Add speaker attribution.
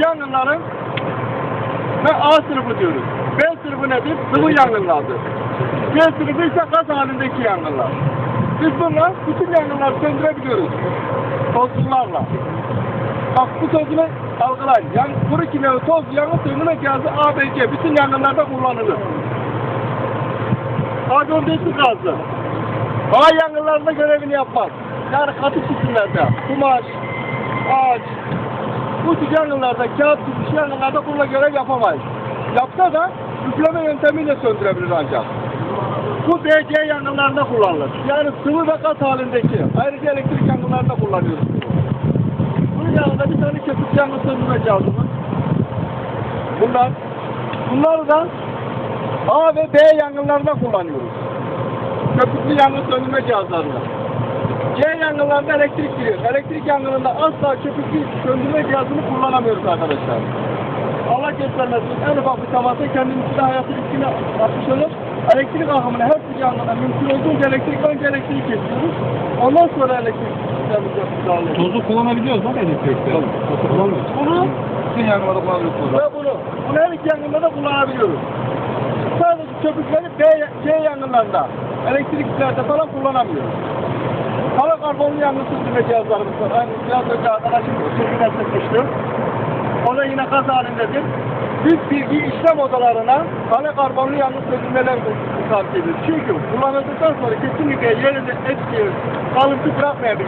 Speaker 1: yangınların ve A sınıfı diyoruz. B sınıfı nedir? Sıvı yangınlardır. C sınıfı ise gaz halindeki yangınlar. Biz bunlar bütün yangınları söndürebiliyoruz. Tozlularla. Bak bu sözünü algılayın. Yani kuru kimyalı toz yangın söndürme cihazı ABC bütün yangınlarda kullanılır. Karbondioksit gazı. Ağ yangınlarında görevini yapmaz. Yani katı cisimlerde, kumaş, ağaç, bu tür yangınlarda, kağıt gibi yangınlarda bununla görev yapamayız. Yapsa da üfleme yöntemiyle söndürebilir ancak. Bu DC yangınlarında kullanılır. Yani sıvı ve gaz halindeki. Ayrıca elektrik yangınlarında kullanıyoruz. Bunun yanında bir tane köpük yangın söndürme cihazımız. Bunlar. Bunları da A ve B yangınlarında kullanıyoruz. Köpüklü yangın söndürme cihazlarında. C yangınlarında elektrik giriyor. Elektrik yangınında asla köpüklü söndürme cihazını kullanamıyoruz arkadaşlar. Allah göstermesin en ufak bir temasta kendimizi de hayatın riskine atmış olur. Elektrik akımını her türlü yangına mümkün olduğunca elektrik önce elektriği kesiyoruz. Ondan sonra elektrik ediyoruz.
Speaker 2: Tozu kullanabiliyoruz değil mi elektrikte? Tozu kullanmıyoruz.
Speaker 1: Bunu
Speaker 2: Bütün yangınlarda kullanıyoruz.
Speaker 1: ve bunu, bunu her iki yangında da kullanabiliyoruz. Sadece köpükleri B, C yangınlarında, elektriklerde falan kullanamıyoruz. Hava karbonlu yangın söndürme cihazlarımız var. Aynı biraz önce arkadaşım sözünü etmişti. O da yine gaz halindedir. Biz bilgi işlem odalarına kale karbonlu yangın söndürmeler tavsiye ediyoruz. Çünkü kullanıldıktan sonra kesinlikle yerinde etki, kalıntı bırakmayan bir.